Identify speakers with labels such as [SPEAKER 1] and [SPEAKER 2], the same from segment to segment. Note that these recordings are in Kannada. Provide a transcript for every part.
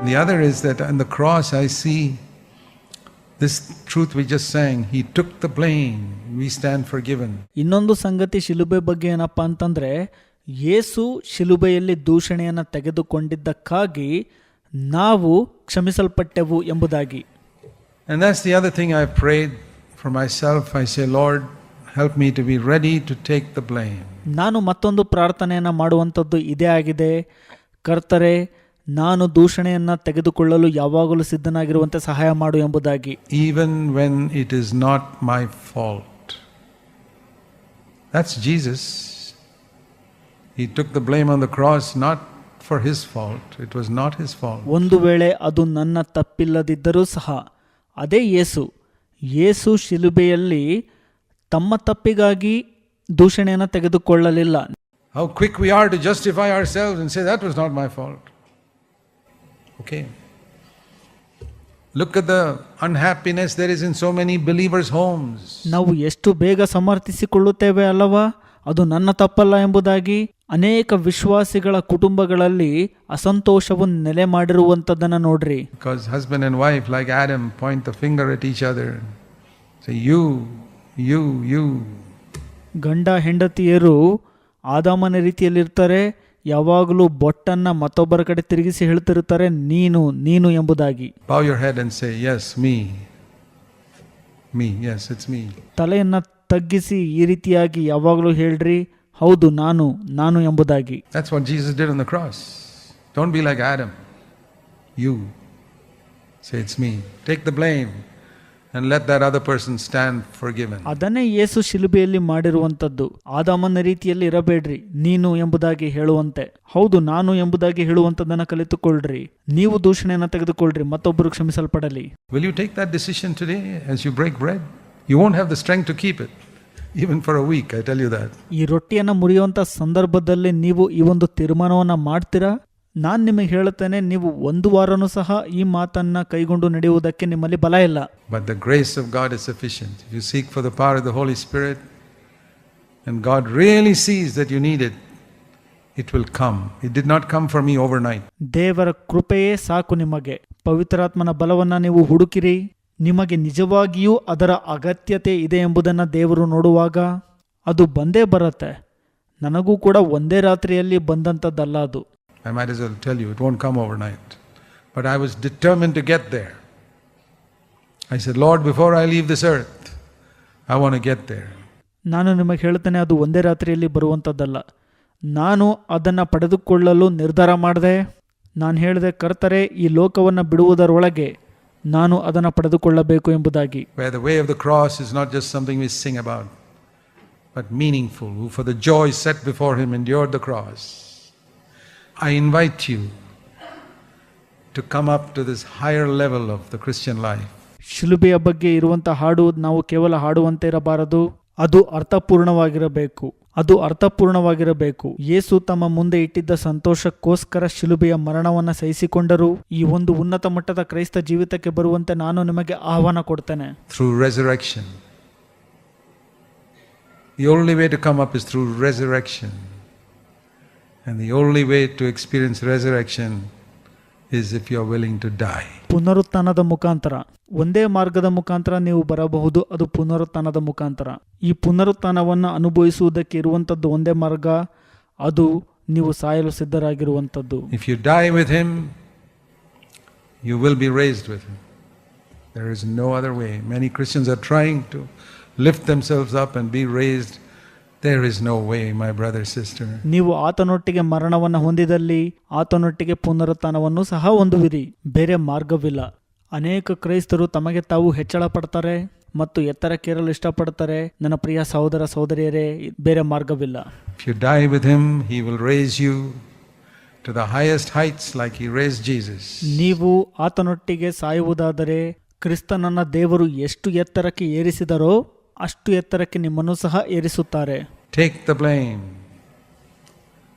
[SPEAKER 1] The other is that on the cross I see this truth we just sang. He took the blame. We stand forgiven.
[SPEAKER 2] ಇನ್ನೊಂದು ಸಂಗತಿ ಶಿಲುಬೆ ಬಗ್ಗೆ ಏನಪ್ಪ ಅಂತಂದ್ರೆ ಯೇಸು ಶಿಲುಬೆಯಲ್ಲಿ ದೂಷಣೆಯನ್ನು ತೆಗೆದುಕೊಂಡಿದ್ದಕ್ಕಾಗಿ ನಾವು ಕ್ಷಮಿಸಲ್ಪಟ್ಟೆವು ಎಂಬುದಾಗಿ
[SPEAKER 1] And that's the other thing I prayed for myself. I say, Lord, help me to be ready to take the blame.
[SPEAKER 2] ನಾನು ಮತ್ತೊಂದು ಪ್ರಾರ್ಥನೆಯನ್ನು ಮಾಡುವಂಥದ್ದು ಇದೇ ಆಗಿದೆ ಕರ್ತರೆ ನಾನು ದೂಷಣೆಯನ್ನು ತೆಗೆದುಕೊಳ್ಳಲು ಯಾವಾಗಲೂ ಸಿದ್ಧನಾಗಿರುವಂತೆ ಸಹಾಯ ಮಾಡು ಎಂಬುದಾಗಿ.
[SPEAKER 1] Even when it is not my fault that's Jesus he took the blame on the cross not for his fault it was not his fault
[SPEAKER 2] ಒಂದು ವೇಳೆ ಅದು ನನ್ನ ತಪ್ಪಿಲ್ಲದಿದ್ದರೂ ಸಹ ಅದೇ ಯೇಸು. ಯೇಸು ಶಿಲುಬೆಯಲ್ಲಿ ತಮ್ಮ ತಪ್ಪಿಗಾಗಿ ದೂಷಣೆಯನ್ನು ತೆಗೆದುಕೊಳ್ಳಲಿಲ್ಲ.
[SPEAKER 1] How quick we are to justify our selves and say that was not my fault. Okay. Look at the unhappiness there is in so many believers' homes.
[SPEAKER 2] ನಾವು ಎಷ್ಟು ಬೇಗ ಸಮರ್ಥಿಸಿಕೊಳ್ಳುತ್ತೇವೆ ಅಲ್ಲವಾ ಅದು ನನ್ನ ತಪ್ಪಲ್ಲ ಎಂಬುದಾಗಿ ಅನೇಕ ವಿಶ್ವಾಸಿಗಳ ಕುಟುಂಬಗಳಲ್ಲಿ ಅಸಂತೋಷವನ್ನು ನೆಲೆ ಮಾಡಿರುವಂಥದ್ದನ್ನು ನೋಡ್ರಿ
[SPEAKER 1] Because husband and wife, like Adam, point the finger at each other. Say, you, you, you.
[SPEAKER 2] ಗಂಡ ಹೆಂಡತಿಯರು ಆದಾಮನ ರೀತಿಯಲ್ಲಿರ್ತಾರೆ ಯಾವಾಗಲೂ ಬೊಟ್ಟನ್ನ ಮತ್ತೊಬ್ಬರ ಕಡೆ ತಿರುಗಿಸಿ ಹೇಳ್ತಿರುತ್ತಾರೆ ನೀನು ನೀನು ಎಂಬುದಾಗಿ.
[SPEAKER 1] Bow your head and say, Yes, me. Me, yes, it's me.
[SPEAKER 2] ತಲೆಯನ್ನ ತಗ್ಗಿಸಿ ಈ ರೀತಿಯಾಗಿ ಯಾವಾಗಲೂ ಹೇಳ್ರಿ ಹೌದು ನಾನು ನಾನು ಎಂಬುದಾಗಿ.
[SPEAKER 1] That's and let that other person stand forgiven.
[SPEAKER 2] ಅದನ್ನೇ ಯೇಸು ಶಿಲುಬೆಯಲ್ಲಿ ಮಾಡಿರುವಂತದ್ದು ಆದಾಮನ ರೀತಿಯಲ್ಲಿ ಇರಬೇಡ್ರಿ ನೀನು ಎಂಬುದಾಗಿ ಹೇಳುವಂತೆ ಹೌದು ನಾನು ಎಂಬುದಾಗಿ ಹೇಳುವಂಥದ್ದನ್ನು ಕಲಿತುಕೊಳ್ಳ್ರಿ ನೀವು ದೂಷಣೆಯನ್ನು ತೆಗೆದುಕೊಳ್ಳ್ರಿ ಮತ್ತೊಬ್ಬರು ಕ್ಷಮಿಸಲ್ಪಡಲಿ
[SPEAKER 1] Will you take that decision today as you break bread? You won't have the strength to keep it, even for a week, I tell you that.
[SPEAKER 2] ಈ ರೊಟ್ಟಿಯನ್ನು ಮುರಿಯುವಂತ ಸಂದರ್ಭದಲ್ಲಿ ನೀವು ಈ ಒಂದು ತೀರ್ಮಾನವನ್ನು ಮಾಡ್ತೀರಾ ನಾನು ನಿಮಗೆ ಹೇಳುತ್ತೇನೆ ನೀವು ಒಂದು ವಾರನೂ ಸಹ ಈ ಮಾತನ್ನು ಕೈಗೊಂಡು ನಡೆಯುವುದಕ್ಕೆ ನಿಮ್ಮಲ್ಲಿ ಬಲ ಇಲ್ಲ
[SPEAKER 1] But the grace of God is sufficient. You you seek for the power of the Holy Spirit, and God really sees that you need it, it will come. It did not come for me overnight.
[SPEAKER 2] ದೇವರ ಕೃಪೆಯೇ ಸಾಕು ನಿಮಗೆ ಪವಿತ್ರಾತ್ಮನ ಬಲವನ್ನು ನೀವು ಹುಡುಕಿರಿ ನಿಮಗೆ ನಿಜವಾಗಿಯೂ ಅದರ ಅಗತ್ಯತೆ ಇದೆ ಎಂಬುದನ್ನು ದೇವರು ನೋಡುವಾಗ ಅದು ಬಂದೇ ಬರುತ್ತೆ ನನಗೂ ಕೂಡ ಒಂದೇ ರಾತ್ರಿಯಲ್ಲಿ ಬಂದಂಥದ್ದಲ್ಲ ಅದು
[SPEAKER 1] I might as well tell you, it won't come overnight. But I was determined to get there. I said, Lord, before I leave this earth, I want to get there.
[SPEAKER 2] ನಾನು ನಿಮಗೆ ಹೇಳ್ತೇನೆ ಅದು ಒಂದೇ ರಾತ್ರಿಯಲ್ಲಿ ಬರುವಂಥದ್ದಲ್ಲ ನಾನು ಅದನ್ನು ಪಡೆದುಕೊಳ್ಳಲು ನಿರ್ಧಾರ ಮಾಡಿದೆ ನಾನು ಹೇಳಿದೆ ಕರ್ತರೆ ಈ ಲೋಕವನ್ನು ಬಿಡುವುದರೊಳಗೆ ನಾನು ಅದನ್ನು ಪಡೆದುಕೊಳ್ಳಬೇಕು ಎಂಬುದಾಗಿ
[SPEAKER 1] Where the way of the cross is not just something we sing about, but meaningful, who for the joy set before him endured the cross. I invite you to come up to this higher level of the Christian life.
[SPEAKER 2] ಶಿಲುಬೆಯ ಬಗ್ಗೆ ಇರುವಂಥ ಹಾಡು ನಾವು ಕೇವಲ ಹಾಡುವಂತೆ ಇರಬಾರದು. ಅದು ಅರ್ಥಪೂರ್ಣವಾಗಿರಬೇಕು. ಅದು ಅರ್ಥಪೂರ್ಣವಾಗಿರಬೇಕು. ಯೇಸು ತಮ್ಮ ಮುಂದೆ ಇಟ್ಟಿದ್ದ ಸಂತೋಷಕ್ಕೋಸ್ಕರ ಶಿಲುಬೆಯ ಮರಣವನ್ನು ಸಹಿಸಿಕೊಂಡರು. ಈ ಒಂದು ಉನ್ನತ ಮಟ್ಟದ ಕ್ರೈಸ್ತ ಜೀವಿತಕ್ಕೆ ಬರುವಂತೆ ನಾನು ನಿಮಗೆ ಆಹ್ವಾನ ಕೊಡ್ತೇನೆ.
[SPEAKER 1] Through resurrection The only way to come up is through resurrection. And the only way to experience resurrection is if you are willing to die.
[SPEAKER 2] ಪುನರುತ್ಥಾನದ ಮುಖಾಂತರ ಒಂದೇ ಮಾರ್ಗದ ಮುಖಾಂತರ ನೀವು ಬರಬಹುದು ಅದು ಪುನರುತ್ಥಾನದ ಮುಖಾಂತರ ಈ ಪುನರುತ್ಥಾನವನ್ನು ಅನುಭವಿಸುವುದಕ್ಕೆ ಇರುವಂಥದ್ದು ಒಂದೇ ಮಾರ್ಗ ಅದು ನೀವು ಸಾಯಲು ಸಿದ್ಧರಾಗಿರುವಂಥದ್ದು
[SPEAKER 1] If you die with him, you will be raised with him. There is no other way. Many Christians are trying to lift themselves up and be raised. There is no way my brother sister
[SPEAKER 2] ನೀವು ಆತನೊಟ್ಟಿಗೆ ಮರಣವನ್ನು ಹೊಂದಿದಲ್ಲಿ ಆತನೊಟ್ಟಿಗೆ ಪುನರುತ್ಥಾನವನ್ನು ಸಹ ಹೊಂದುವಿರಿ. ಬೇರೆ ಮಾರ್ಗವಿಲ್ಲ. ಅನೇಕ ಕ್ರೈಸ್ತರು ತಮಗೆ ತಾವು ಹೆಚ್ಚಳ ಪಡ್ತಾರೆ ಮತ್ತು ಎತ್ತರಕ್ಕೇರಲು ಇಷ್ಟಪಡ್ತಾರೆ. ನನ್ನ ಪ್ರಿಯ ಸಹೋದರ ಸಹೋದರಿಯರೇ ಬೇರೆ ಮಾರ್ಗವಿಲ್ಲ.
[SPEAKER 1] You you die with him, he will raise you to the highest heights like he raised Jesus.
[SPEAKER 2] ನೀವು ಆತನೊಟ್ಟಿಗೆ ಸಾಯುವುದಾದರೆ ಕ್ರಿಸ್ತನನ್ನ ದೇವರು ಎಷ್ಟು ಎತ್ತರಕ್ಕೆ ಏರಿಸಿದರೋ ಅಷ್ಟು ಎತ್ತರಕ್ಕೆ ನಿಮ್ಮನ್ನು ಸಹ ಏರಿಸುತ್ತಾರೆ
[SPEAKER 1] take the blame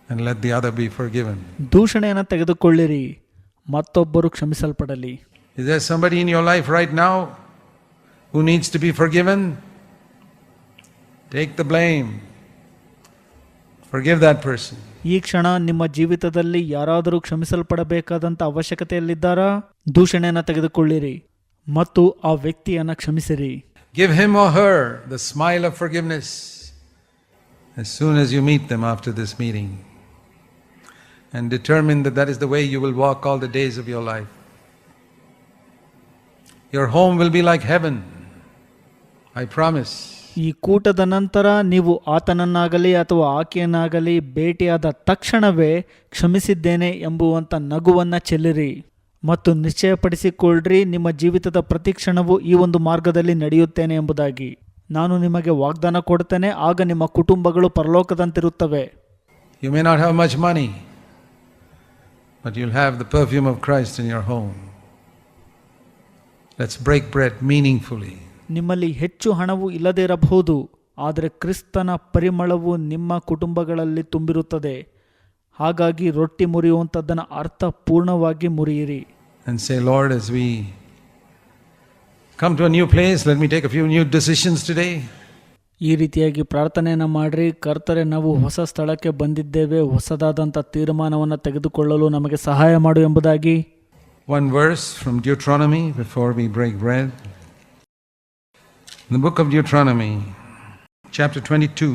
[SPEAKER 1] and let the other be forgiven.
[SPEAKER 2] ದೂಷಣೆಯನ್ನು ತೆಗೆದುಕೊಳ್ಳಿರಿ ಮತ್ತೊಬ್ಬರು ಕ್ಷಮಿಸಲ್ಪಡಲಿ
[SPEAKER 1] is there somebody in your life right now who needs to be forgiven? Take the blame forgive that person.
[SPEAKER 2] ಈ ಕ್ಷಣ ನಿಮ್ಮ ಜೀವಿತದಲ್ಲಿ ಯಾರಾದರೂ ಕ್ಷಮಿಸಲ್ಪಡಬೇಕಾದಂಥ ಅವಶ್ಯಕತೆಯಲ್ಲಿದ್ದಾರಾ ದೂಷಣೆಯನ್ನು ತೆಗೆದುಕೊಳ್ಳಿರಿ ಮತ್ತು ಆ ವ್ಯಕ್ತಿಯನ್ನು ಕ್ಷಮಿಸಿರಿ
[SPEAKER 1] Give him or her the smile of forgiveness as soon as you meet them after this meeting. And determine that that is the way you will walk all the days of your life. Your home will be like heaven. I promise.
[SPEAKER 2] ಈ ಕೂಟದ ನಂತರ ನೀವು ಆತನನ್ನಾಗಲಿ ಅಥವಾ ಆಕೆಯನ್ನಾಗಲಿ ಭೇಟಿಯಾದ ತಕ್ಷಣವೇ ಕ್ಷಮಿಸಿದ್ದೇನೆ ಎಂಬುವಂಥ ನಗುವನ್ನು ಚೆಲ್ಲಿರಿ ಮತ್ತು ನಿಶ್ಚಯಪಡಿಸಿಕೊಳ್ಳ್ರಿ ನಿಮ್ಮ ಜೀವಿತದ ಪ್ರತಿ ಕ್ಷಣವೂ ಈ ಒಂದು ಮಾರ್ಗದಲ್ಲಿ ನಡೆಯುತ್ತೇನೆ ಎಂಬುದಾಗಿ ನಾನು ನಿಮಗೆ ವಾಗ್ದಾನ ಕೊಡ್ತೇನೆ ಆಗ ನಿಮ್ಮ ಕುಟುಂಬಗಳು ಪರಲೋಕದಂತಿರುತ್ತವೆ
[SPEAKER 1] you may not have much money, but you'll have the perfume of Christ in your home. Let's break bread meaningfully.
[SPEAKER 2] ನಿಮ್ಮಲ್ಲಿ ಹೆಚ್ಚು ಹಣವು ಇಲ್ಲದೇ ಇರಬಹುದು ಆದರೆ ಕ್ರಿಸ್ತನ ಪರಿಮಳವು ನಿಮ್ಮ ಕುಟುಂಬಗಳಲ್ಲಿ ತುಂಬಿರುತ್ತದೆ ಹಾಗಾಗಿ ರೊಟ್ಟಿ ಮುರಿಯುವಂಥದ್ದನ್ನು ಅರ್ಥಪೂರ್ಣವಾಗಿ ಮುರಿಯಿರಿ
[SPEAKER 1] and say, Lord, as we come to a new place, let me take a few new decisions today.
[SPEAKER 2] ಈ ರೀತಿಯಾಗಿ ಪ್ರಾರ್ಥನೆಯನ್ನು ಮಾಡಿರಿ ಕರ್ತರೆ ನಾವು ಹೊಸ ಸ್ಥಳಕ್ಕೆ ಬಂದಿದ್ದೇವೆ ಹೊಸದಾದಂಥ ತೀರ್ಮಾನವನ್ನು ತೆಗೆದುಕೊಳ್ಳಲು ನಮಗೆ ಸಹಾಯ ಮಾಡು ಎಂಬುದಾಗಿ
[SPEAKER 1] One verse from Deuteronomy before we break bread. In the book of Deuteronomy, chapter 22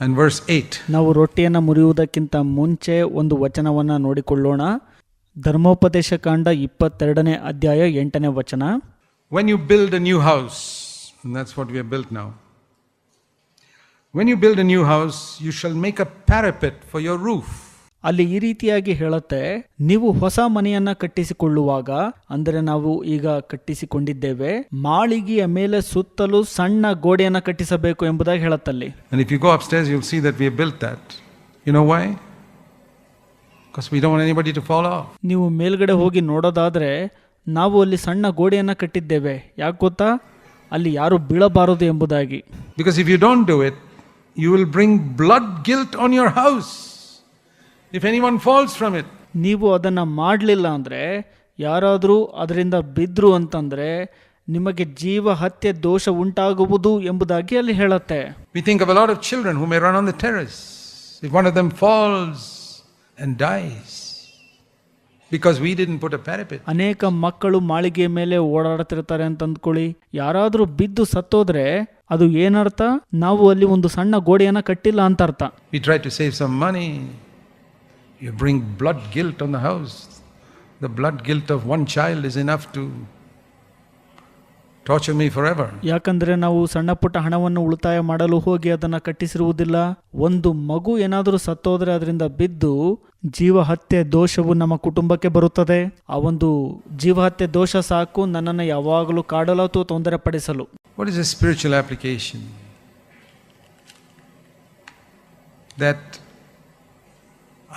[SPEAKER 1] and verse 8.
[SPEAKER 2] ನಾವು ರೊಟ್ಟಿಯನ್ನು ಮುರಿಯುವುದಕ್ಕಿಂತ ಮುಂಚೆ ಒಂದು ವಚನವನ್ನು ನೋಡಿಕೊಳ್ಳೋಣ ಧರ್ಮೋಪದೇಶ ಕಾಂಡ ಇಪ್ಪತ್ತೆರಡನೇ ಅಧ್ಯಾಯ ಎಂಟನೇ ವಚನ
[SPEAKER 1] When you build a new house, and that's what we have built now. When you build a new house, you shall make a parapet for your roof.
[SPEAKER 2] ಅಲ್ಲಿ ಈ ರೀತಿಯಾಗಿ ಹೇಳುತ್ತೆ ನೀವು ಹೊಸ ಮನೆಯನ್ನ ಕಟ್ಟಿಸಿಕೊಳ್ಳುವಾಗ ಅಂದರೆ ನಾವು ಈಗ ಕಟ್ಟಿಸಿಕೊಂಡಿದ್ದೇವೆ ಮಾಳಿಗೆಯ ಮೇಲೆ ಸುತ್ತಲೂ ಸಣ್ಣ ಗೋಡೆಯನ್ನ ಕಟ್ಟಿಸಬೇಕು ಎಂಬುದಾಗಿ ಹೇಳುತ್ತಲ್ಲಿ
[SPEAKER 1] And if you go upstairs, you'll see that we have built that. You know why? Because we don't want anybody to fall off.
[SPEAKER 2] ನೀವು ಮೇಲ್ಗಡೆ ಹೋಗಿ ನೋಡೋದಾದ್ರೆ ನಾವು ಅಲ್ಲಿ ಸಣ್ಣ ಗೋಡೆಯನ್ನ ಕಟ್ಟಿದ್ದೇವೆ ಯಾಕೆ ಗೊತ್ತಾ ಅಲ್ಲಿ ಯಾರು ಬೀಳಬಾರದು ಎಂಬುದಾಗಿ
[SPEAKER 1] Because if you don't do it, you will bring blood guilt on your house. If anyone falls from it,
[SPEAKER 2] ನೀವು ಅದನ್ನು ಮಾಡಲಿಲ್ಲ ಅಂದರೆ ಯಾರಾದರೂ ಅದರಿಂದ ಬಿದ್ದರು ಅಂತಂದರೆ ನಿಮಗೆ ಜೀವ ಹತ್ಯೆ ದೋಷ ಉಂಟಾಗುವುದು ಎಂಬುದಾಗಿ ಅಲ್ಲಿ ಹೇಳುತ್ತೆ
[SPEAKER 1] we think of a lot of children who may run on the terrace. If one of them falls and dies, because we didn't put a parapet,
[SPEAKER 2] ಅನೇಕ ಮಕ್ಕಳು maalige ಮೇಲೆ ಓಡಾಡ್ತಿರ್ತಾರೆ ಅಂತ ಅಂದ್ಕೊಳ್ಳಿ ಯಾರಾದರೂ ಬಿದ್ದು ಸತ್ತೋದ್ರೆ ಅದು ಏನರ್ಥ ನಾವು ಅಲ್ಲಿ ಒಂದು ಸಣ್ಣ godiyana ಕಟ್ಟಿಲ್ಲ ಅಂತ ಅರ್ಥ
[SPEAKER 1] we try to save some money. You bring blood guilt on the house. The blood guilt of one child is enough to torture me forever.
[SPEAKER 2] ಯಾಕಂದ್ರೆ ನಾವು ಸಣ್ಣ ಪುಟ್ಟ ಹಣವನ್ನು ಉಳಿತಾಯ ಮಾಡಲು ಹೋಗಿ ಅದನ್ನ ಕಟ್ಟಿಸಿರುವುದಿಲ್ಲ ಒಂದು ಮಗು ಏನಾದರೂ ಸತ್ತೋದ್ರೆ ಅದರಿಂದ ಬಿದ್ದು ಜೀವ ಹತ್ಯೆ ದೋಷವು ನಮ್ಮ ಕುಟುಂಬಕ್ಕೆ ಬರುತ್ತದೆ ಆ ಒಂದು ಜೀವ ಹತ್ಯೆ ದೋಷ ಸಾಕು ನನ್ನನ್ನು ಯಾವಾಗಲೂ ಕಾಡಲು ಅಥವಾ ತೊಂದರೆ ಪಡಿಸಲು
[SPEAKER 1] is a spiritual application application?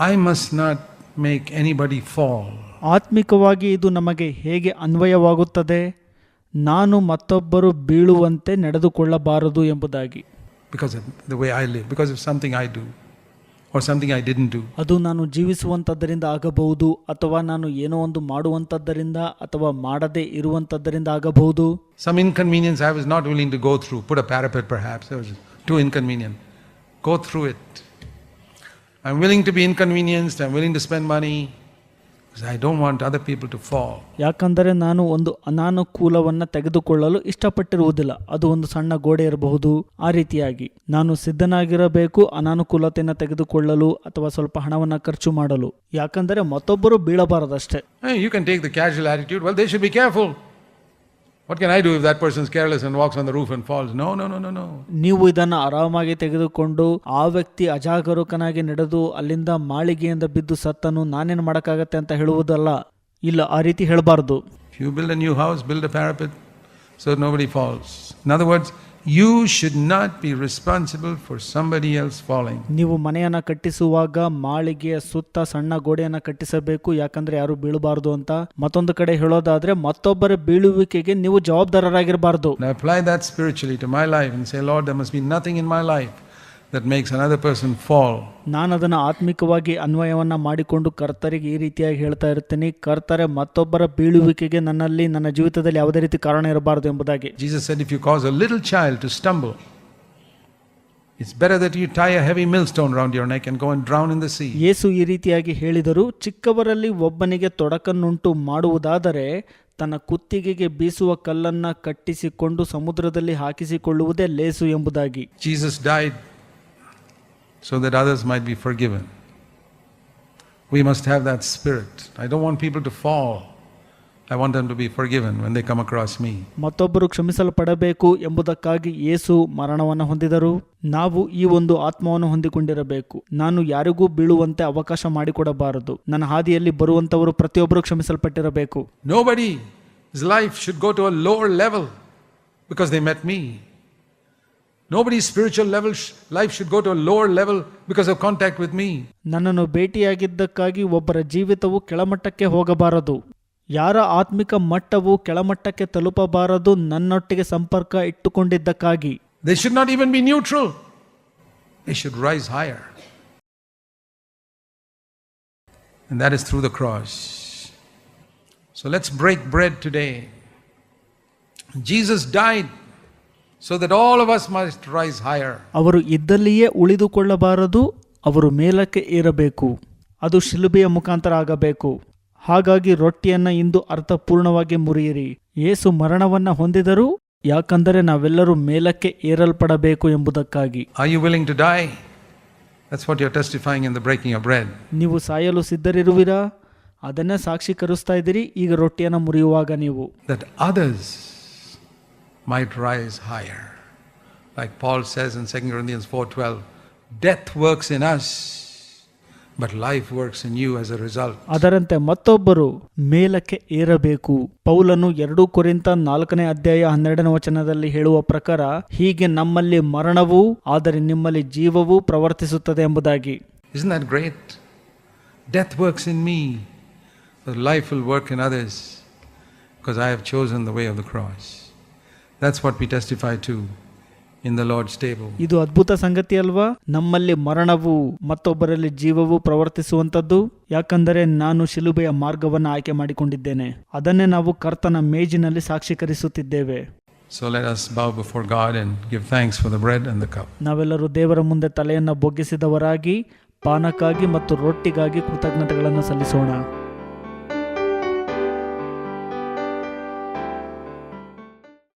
[SPEAKER 1] I must not make anybody fall
[SPEAKER 2] ಆತ್ಮಿಕವಾಗಿ ಇದು ನಮಗೆ ಹೇಗೆ ಅನ್ವಯವಾಗುತ್ತದೆ? ನಾನು ಮತ್ತೊಬ್ಬರು ಬೀಳುವಂತೆ ನಡೆದುಕೊಳ್ಳಬಾರದು ಎಂಬುದಾಗಿ.
[SPEAKER 1] Because the way I live because if something I do or something I did do
[SPEAKER 2] ಅದು ನಾನು ಜೀವಿಸುವಂಥದ್ದರಿಂದ ಆಗಬಹುದು ಅಥವಾ ನಾನು ಏನೋ ಒಂದು ಮಾಡುವಂಥದ್ದರಿಂದ ಅಥವಾ ಮಾಡದೇ ಇರುವಂಥದ್ದರಿಂದ ಆಗಬಹುದು?
[SPEAKER 1] Some inconvenience I was not willing to go through put a parapet perhaps to inconvenient go through it I'm willing to be inconvenienced, I'm willing to spend money because I don't want other people to fall.
[SPEAKER 2] ಯಾಕಂದರೆ ನಾನು ಒಂದು ಅನಾನುಕೂಲವನ್ನು ತೆಗೆದುಕೊಳ್ಳಲು ಇಷ್ಟಪಟ್ಟಿರುವುದಿಲ್ಲ ಅದು ಒಂದು ಸಣ್ಣ ಗೋಡೆ ಇರಬಹುದು ಆ ರೀತಿಯಾಗಿ ನಾನು ಸಿದ್ಧನಾಗಿರಬೇಕು ಅನಾನುಕೂಲತೆಯನ್ನು ತೆಗೆದುಕೊಳ್ಳಲು ಅಥವಾ ಸ್ವಲ್ಪ ಹಣವನ್ನು ಖರ್ಚು ಮಾಡಲು ಯಾಕಂದರೆ ಮತ್ತೊಬ್ಬರು ಬೀಳಬಾರದಷ್ಟೇ
[SPEAKER 1] Hey, you can take the casual attitude, well, they should be can I do if that person's careless and walks on the roof and falls? No, no, no, no, no.
[SPEAKER 2] ನೀವು ಇದನ್ನು ಆರಾಮಾಗಿ ತೆಗೆದುಕೊಂಡು ಆ ವ್ಯಕ್ತಿ ಅಜಾಗರೂಕನಾಗಿ ನಡೆದು ಅಲ್ಲಿಂದ ಮಾಳಿಗೆಯಿಂದ ಬಿದ್ದು ಸತ್ತನು ನಾನೇನು ಮಾಡೋಕ್ಕಾಗತ್ತೆ ಅಂತ ಹೇಳುವುದಲ್ಲ ಇಲ್ಲ ಆ ರೀತಿ ಹೇಳಬಾರ್ದು
[SPEAKER 1] If you build a new house, build a parapet so nobody falls. In other words, you should not be responsible for somebody else falling.
[SPEAKER 2] ನೀವು ಮನೆಯನ್ನು ಕಟ್ಟಿಸುವಾಗ ಮಾಳಿಗೆಯ ಸುತ್ತ ಸಣ್ಣ ಗೋಡೆಯನ್ನು ಕಟ್ಟಿಸಬೇಕು ಯಾಕಂದ್ರೆ ಯಾರು ಬೀಳಬಾರದು ಅಂತ ಮತ್ತೊಂದು ಕಡೆ ಹೇಳೋದಾದ್ರೆ ಮತ್ತೊಬ್ಬರ ಬೀಳುವಿಕೆಗೆ ನೀವು ಜವಾಬ್ದಾರರಾಗಿರಬಾರದು
[SPEAKER 1] apply that spiritually to my life and say, Lord, there must be nothing in my life that makes another person fall.
[SPEAKER 2] ನಾನು ಅದನ್ನು ಆತ್ಮಿಕವಾಗಿ ಅನ್ವಯವನ್ನು ಮಾಡಿಕೊಂಡು ಕರ್ತರಿಗೆ ಈ ರೀತಿಯಾಗಿ ಹೇಳ್ತಾ ಇರ್ತೀನಿ ಕರ್ತರೆ ಮತ್ತೊಬ್ಬರ ಬೀಳುವಿಕೆಗೆ ನನ್ನಲ್ಲಿ ನನ್ನ ಜೀವಿತದಲ್ಲಿ ಯಾವುದೇ ರೀತಿ ಕಾರಣ ಇರಬಾರದು ಎಂಬುದಾಗಿ
[SPEAKER 1] Jesus said, if you cause a little child to stumble, It's better that you tie a heavy millstone around your neck and go and drown in the sea.
[SPEAKER 2] ಯೇಸು ಈ ರೀತಿಯಾಗಿ ಹೇಳಿದರು ಚಿಕ್ಕವರಲ್ಲಿ ಒಬ್ಬನಿಗೆ ತೊಡಕನ್ನುಂಟು ಮಾಡುವುದಾದರೆ ತನ್ನ ಕುತ್ತಿಗೆಗೆ ಬೀಸುವ ಕಲ್ಲನ್ನು ಕಟ್ಟಿಸಿಕೊಂಡು ಸಮುದ್ರದಲ್ಲಿ ಹಾಕಿಸಿಕೊಳ್ಳುವುದೇ ಲೇಸು ಎಂಬುದಾಗಿ
[SPEAKER 1] Jesus died so that others might be forgiven. We must have that spirit. I don't want people to fall. I want them to be forgiven when they come across me.
[SPEAKER 2] ಮತ್ತೊಬ್ಬರು ಕ್ಷಮಿಸಲ್ಪಡಬೇಕು ಎಂಬುದಕ್ಕಾಗಿ ಯೇಸು ಮರಣವನ್ನು ಹೊಂದಿದರು ನಾವು ಈ ಒಂದು ಆತ್ಮವನ್ನು ಹೊಂದಿಕೊಂಡಿರಬೇಕು ನಾನು ಯಾರಿಗೂ ಬೀಳುವಂತೆ ಅವಕಾಶ ಮಾಡಿಕೊಡಬಾರದು ನನ್ನ ಹಾದಿಯಲ್ಲಿ ಬರುವಂತವರು ಪ್ರತಿಯೊಬ್ಬರು ಕ್ಷಮಿಸಲ್ಪಟ್ಟಿರಬೇಕು
[SPEAKER 1] Nobody's life should go to a lower level because they met me. Nobody's spiritual level sh- life should go to a lower level because of contact with me.
[SPEAKER 2] ನನ್ನನ್ನು ಭೇಟಿಯಾಗಿದ್ದಕ್ಕಾಗಿ ಒಬ್ಬರ ಜೀವಿತವು ಕೆಳಮಟ್ಟಕ್ಕೆ ಹೋಗಬಾರದು ಯಾರ ಆತ್ಮಿಕ ಮಟ್ಟವು ಕೆಳಮಟ್ಟಕ್ಕೆ ತಲುಪಬಾರದು ನನ್ನೊಟ್ಟಿಗೆ ಸಂಪರ್ಕ ಇಟ್ಟುಕೊಂಡಿದ್ದಕ್ಕಾಗಿ
[SPEAKER 1] They should not even be neutral. They should rise higher. And that is through the cross. So let's break bread today. Jesus died so that all of us must rise higher
[SPEAKER 2] ಅವರು ಇದ್ದಲ್ಲಿಯೇ ಉಳಿದುಕೊಳ್ಳಬಾರದು ಅವರು ಮೇಲಕ್ಕೆ ಏರಬೇಕು ಅದು ಶಿಲುಬೆಯ ಮುಖಾಂತರ ಆಗಬೇಕು. ಹಾಗಾಗಿ ರೊಟ್ಟಿಯನ್ನು ಇಂದು ಅರ್ಥಪೂರ್ಣವಾಗಿ ಮುರಿಯಿರಿ. ಏಸು ಮರಣವನ್ನು ಹೊಂದಿದರು ಯಾಕಂದರೆ ನಾವೆಲ್ಲರೂ ಮೇಲಕ್ಕೆ ಏರಲ್ಪಡಬೇಕು ಎಂಬುದಕ್ಕಾಗಿ.
[SPEAKER 1] I you willing to die that's what you are testifying in the breaking of bread
[SPEAKER 2] ನೀವು ಸಾಯಲು ಸಿದ್ಧರಿರುವಿರಾ? ಅದನ್ನೇ ಸಾಕ್ಷೀಕರಿಸ್ತಾ ಇದ್ದೀರಿ ಈಗ ರೊಟ್ಟಿಯನ್ನು ಮುರಿಯುವಾಗ ನೀವು.
[SPEAKER 1] That others might rise higher. Like Paul says in 2 Corinthians 4:12, death works in us, but life works in you as a result.
[SPEAKER 2] ಅದರಂತೆ ಮತ್ತೊಬ್ಬರು ಮೇಲಕ್ಕೆ ಏರಬೇಕು ಪೌಲನು ಎರಡು ಕೊರಿಂತ ನಾಲ್ಕನೇ ಅಧ್ಯಾಯ ಹನ್ನೆರಡನೇ ವಚನದಲ್ಲಿ ಹೇಳುವ ಪ್ರಕಾರ ಹೀಗೆ ನಮ್ಮಲ್ಲಿ ಮರಣವು ಆದರೆ ನಿಮ್ಮಲ್ಲಿ ಜೀವವು ಪ್ರವರ್ತಿಸುತ್ತದೆ ಎಂಬುದಾಗಿ
[SPEAKER 1] Isn't that great? Death works in me, but life will work in others because I have chosen the way of the cross. That's what we testify to in the Lord's table.
[SPEAKER 2] ಇದು ಅದ್ಭುತ ಸಂಗತಿ ಅಲ್ವಾ? ನಮ್ಮಲ್ಲಿ ಮರಣವು ಮತ್ತೊಬ್ಬರಲ್ಲಿ ಜೀವವು ಪ್ರವರ್ತಿಸುವಂತದ್ದು ಯಾಕಂದರೆ ನಾನು ಶಿಲುಬೆಯ ಮಾರ್ಗವನ್ನು ಆಯ್ಕೆ ಮಾಡಿಕೊಂಡಿದ್ದೇನೆ. ಅದನ್ನೇ ನಾವು ಕರ್ತನ ಮೇಜಿನಲ್ಲಿ ಸಾಕ್ಷೀಕರಿಸುತ್ತಿದ್ದೇವೆ.
[SPEAKER 1] So let us bow before God and give thanks for the bread and the cup.
[SPEAKER 2] ನಾವೆಲ್ಲರೂ ದೇವರ ಮುಂದೆ ತಲೆಯನ್ನು ಬೊಗ್ಗಿಸಿದವರಾಗಿ ಪಾನಕ್ಕಾಗಿ ಮತ್ತು ರೊಟ್ಟಿಗಾಗಿ ಕೃತಜ್ಞತೆಗಳನ್ನು ಸಲ್ಲಿಸೋಣ.